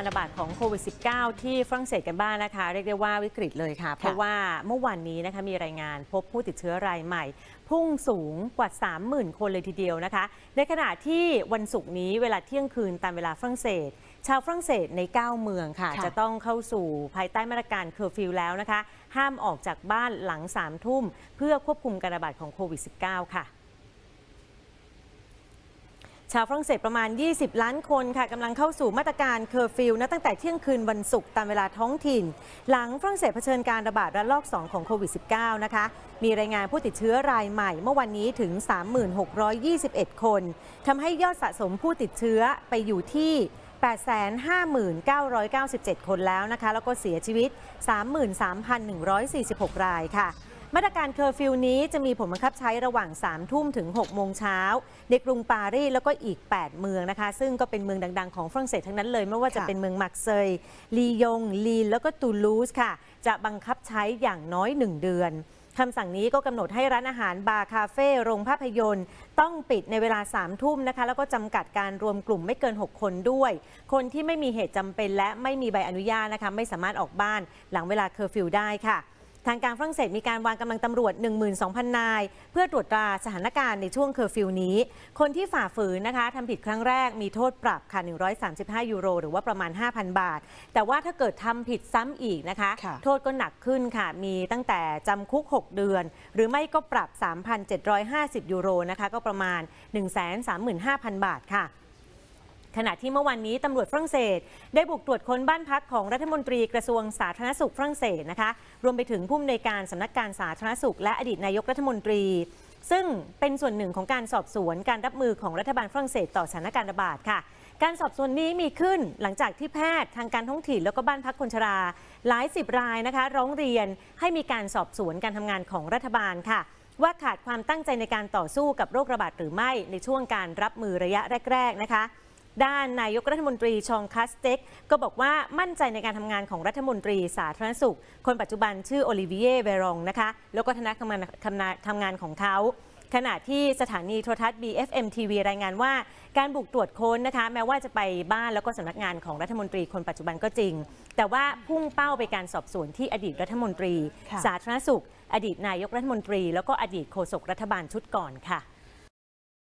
การระบาดของโควิด -19 ที่ฝรั่งเศสกันบ้างนะคะ เรียกได้ว่าวิกฤตเลยค่ะ เพราะว่าเมื่อวานนี้นะคะมีรายงานพบผู้ติดเชื้อรายใหม่ พุ่งสูงกว่า 30,000 คนเลยทีเดียวนะคะ ในขณะที่วันศุกร์นี้เวลาเที่ยงคืนตามเวลาฝรั่งเศส ชาวฝรั่งเศสใน 9 เมืองค่ะค่ะจะต้องเข้าสู่ภายใต้มาตรการเคอร์ฟิวแล้วนะคะ ห้ามออกจากบ้านหลัง3ทุ่มเพื่อควบคุมการระบาดของโควิด -19 ค่ะ ชาวฝรั่งเศสประมาณ 20 ล้านคนค่ะกำลังเข้าสู่มาตรการเคอร์ฟิวนะตั้งแต่เที่ยงคืนวันศุกร์ตามเวลาท้องถิ่น หลังฝรั่งเศสเผชิญการระบาดระลอก 2 ของโควิด -19 นะคะ มีรายงานผู้ติดเชื้อรายใหม่เมื่อวันนี้ถึง 3621 คนทำให้ยอดสะสมผู้ติดเชื้อไปอยู่ที่859,997 คนแล้วนะคะ แล้วก็เสียชีวิต 33,146 รายค่ะ มาตรการเคอร์ฟิวนี้จะมีผลบังคับใช้ระหว่าง 3 ทุ่มถึง 6 โมงเช้าในกรุงปารีสแล้วก็อีก 8 เมืองนะคะ ซึ่งก็เป็นเมืองดัง ๆ ของฝรั่งเศสทั้งนั้นเลย ไม่ว่าจะเป็นเมืองมักเซยลียง ลีน แล้วก็ตูลูสค่ะ จะบังคับใช้อย่างน้อย 1 เดือนคำสั่งนี้ก็กำหนดให้ร้านอาหาร บาร์คาเฟ่ โรงภาพยนตร์ ต้องปิดในเวลา 3 ทุ่มนะคะ แล้วก็จำกัดการรวมกลุ่มไม่เกิน 6 คนด้วย คนที่ไม่มีเหตุจำเป็นและไม่มีใบอนุญาตนะคะ ไม่สามารถออกบ้านหลังเวลาเคอร์ฟิวได้ค่ะ ทางการฝรั่งเศสมีการวางกำลังตำรวจ 12,000 นาย เพื่อตรวจตราสถานการณ์ในช่วงเคอร์ฟิวนี้ คนที่ฝ่าฝืนนะคะทำผิดครั้งแรกมีโทษปรับค่ะ 135 ยูโร หรือว่าประมาณ 5,000 บาท แต่ว่าถ้าเกิดทำผิดซ้ำอีกนะคะค่ะโทษก็หนักขึ้นค่ะ มีตั้งแต่จำคุก 6 เดือน หรือไม่ก็ปรับ 3,750 ยูโรนะคะ ก็ประมาณ 135,000 บาทค่ะ ขณะที่เมื่อวันนี้ตำรวจฝรั่งเศส ได้บุกตรวจค้นบ้านพักของรัฐมนตรีกระทรวงสาธารณสุขฝรั่งเศสนะคะรวมไปถึงผู้อำนวยการสำนักการสาธารณสุข และอดีตนายกรัฐมนตรี ซึ่งเป็นส่วนหนึ่งของการสอบสวนการรับมือของรัฐบาลฝรั่งเศสต่อสถานการณ์ระบาดค่ะ การสอบสวนนี้มีขึ้นหลังจากที่แพทย์ทางการท้องถิ่นแล้วก็บ้านพักคนชรา หลายสิบรายนะคะ ร้องเรียนให้มีการสอบสวนการทำงานของรัฐบาลค่ะว่าขาดความตั้งใจในการต่อสู้กับโรคระบาดหรือไม่ในช่วงการรับมือระยะแรก ๆ นะคะ ด้านนายกรัฐมนตรีชองคัสเต็กก็บอกว่ามั่นใจในการทำงานของรัฐมนตรีสาธารณสุข คนปัจจุบันชื่อโอลิเวียเวรองนะคะ แล้วก็คณะทำงานทำงานทำงานของเขาขณะที่สถานีโทรทัศน์ BFM TV รายงานว่าการบุกตรวจค้นนะคะ แม้ว่าจะไปบ้านแล้วก็สำนักงานของรัฐมนตรีคนปัจจุบันก็จริง แต่ว่าพุ่งเป้าไปการสอบสวนที่อดีตรัฐมนตรี สาธารณสุข อดีตนายกรัฐมนตรี แล้วก็อดีตโฆษกรัฐบาลชุดก่อนค่ะ